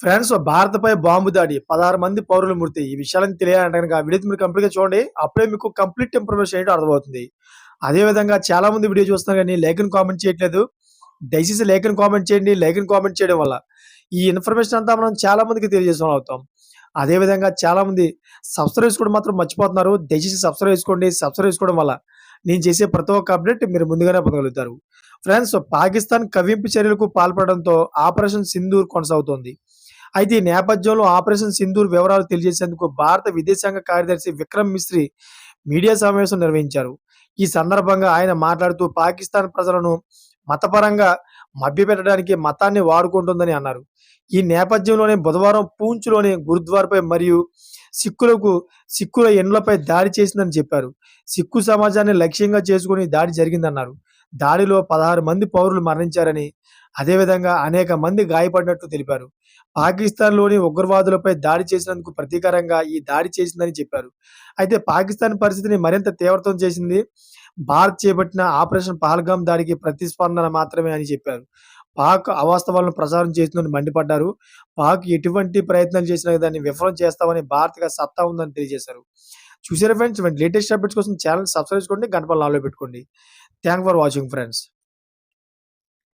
France భారత్‌పై bomb దాడి. 16 మంది పౌరులు మృతి. ఈ విషయాలను తెలియాలంటే కనుక వీడియో మీరు కంప్లీట్‌గా చూడండి. అప్పుడే మీకు కంప్లీట్ ఇన్ఫర్మేషన్ ఏంటో అర్థమవుతుంది. అదే విధంగా చాలా మంది వీడియో చూస్తున్నారు కానీ లేఖన్ కామెంట్ చేయట్లేదు. దయచేసి లేఖన్ కామెంట్ చేయండి. లేఖన్ కామెంట్ చేయడం వల్ల ఈ ఇన్ఫర్మేషన్ అంతా మనం చాలా మందికి తెలియజేసిన అవుతాం. అదేవిధంగా చాలా మంది సబ్స్క్రైబ్ చేసుకోవడం మాత్రం మర్చిపోతున్నారు. దయచేసి సబ్స్క్రైబ్ చేసుకోండి. సబ్స్క్రైబ్ చేసుకోవడం వల్ల నేను చేసే ప్రతి ఒక్క అప్డేట్ మీరు ముందుగానే పొందగలుగుతారు. ఫ్రెండ్స్ పాకిస్తాన్ కవింపు చర్యలకు పాల్పడడంతో ఆపరేషన్ సింధూర్ కొనసాగుతోంది. అయితే ఈ నేపథ్యంలో ఆపరేషన్ సింధూర్ వివరాలు తెలియజేసేందుకు భారత విదేశాంగ కార్యదర్శి విక్రమ్ మిశ్రీ మీడియా సమావేశం నిర్వహించారు. ఈ సందర్భంగా ఆయన మాట్లాడుతూ పాకిస్తాన్ ప్రజలను మతపరంగా మభ్యపెట్టడానికి మతాన్ని వాడుకుంటుందని అన్నారు. ఈ నేపథ్యంలోనే బుధవారం పూంచ్‌లోని గురుద్వార్పై మరియు సిక్కులకు సిక్కుల ఇండ్లపై దాడి చేసిందని చెప్పారు. సిక్కు సమాజాన్ని లక్ష్యంగా చేసుకుని దాడి జరిగిందన్నారు. దాడిలో 16 మంది పౌరులు మరణించారని, అదేవిధంగా అనేక మంది గాయపడినట్లు తెలిపారు. పాకిస్తాన్‌లోని ఉగ్రవాదులపై దాడి చేసినందుకు ప్రతీకారంగా ఈ దాడి చేసిందని చెప్పారు. అయితే పాకిస్తాన్ పరిస్థితిని మరింత తీవ్రతం చేసింది భారత్ చేపట్టిన ఆపరేషన్ పహల్గామ్ దాడికి ప్రతిస్పందన మాత్రమే అని చెప్పారు. పాక్ అవాస్తవాలను ప్రచారం చేస్తుందని మండిపడ్డారు. పాక్ ఎటువంటి ప్రయత్నాలు చేసినా దాన్ని విఫలం చేస్తామని భారత్గా సత్తా ఉందని తెలియజేశారు. చూసారా ఫ్రెండ్స్ లేటెస్ట్ అప్డేట్స్ కోసం ఛానల్ సబ్స్క్రైబ్ చేసుకోండి. గంట పైన పెట్టుకోండి. Thank for watching friends.